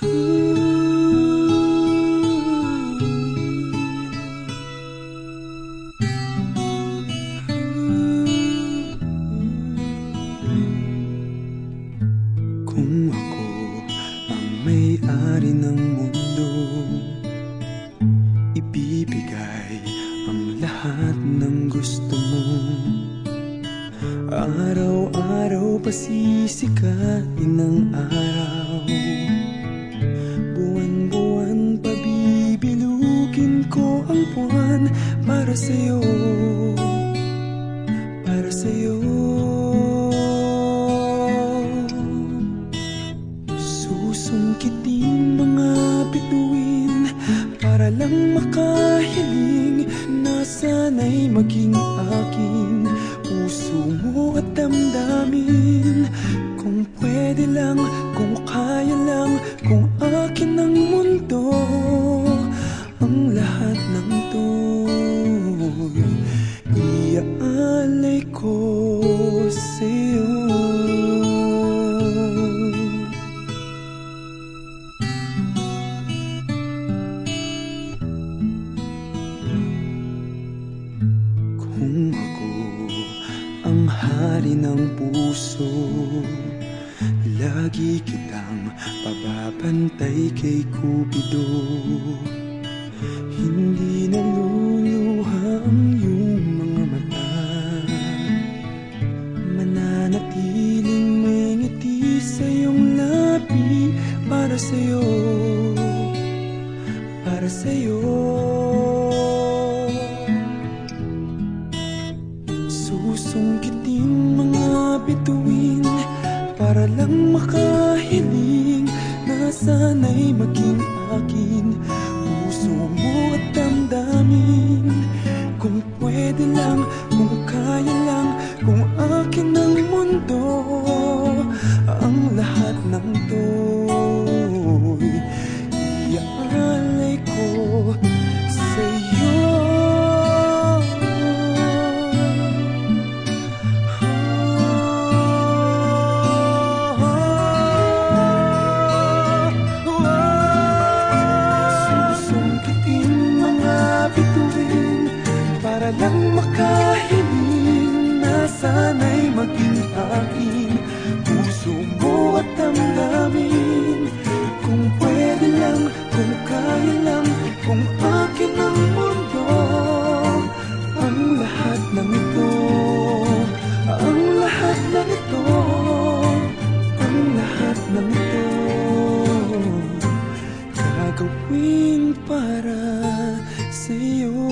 Kung ako ang may-ari mundo Ibibigay ang lahat ng gusto mo. Araw-araw pasisikain ng araw. Buwan Para sa'yo. Para sa'yo. Susungkitin mga bituin Para lang makahiling Na sana'y maging akin. Puso mo at damdamin Kung pwede lang, kung kaya lang Kung akin ang mundo. Ang lahat ng sa'yo. Kung ako ang hari ng puso Lagi kitang pababantay kay Cupido. Hindi naluluha sa iyong labi Para sa'yo, para sa'yo. Susungkitin mga bituin Para lang makahiling Na sana'y maging akin. Puso mo at damdamin Kung pwede lang, kung kaya lang Kung akin ang mundo ng to'y Iaalay ko sa'yo. Susungkitin mga bituin Para lang makahiling Na sana'y maging akin 没有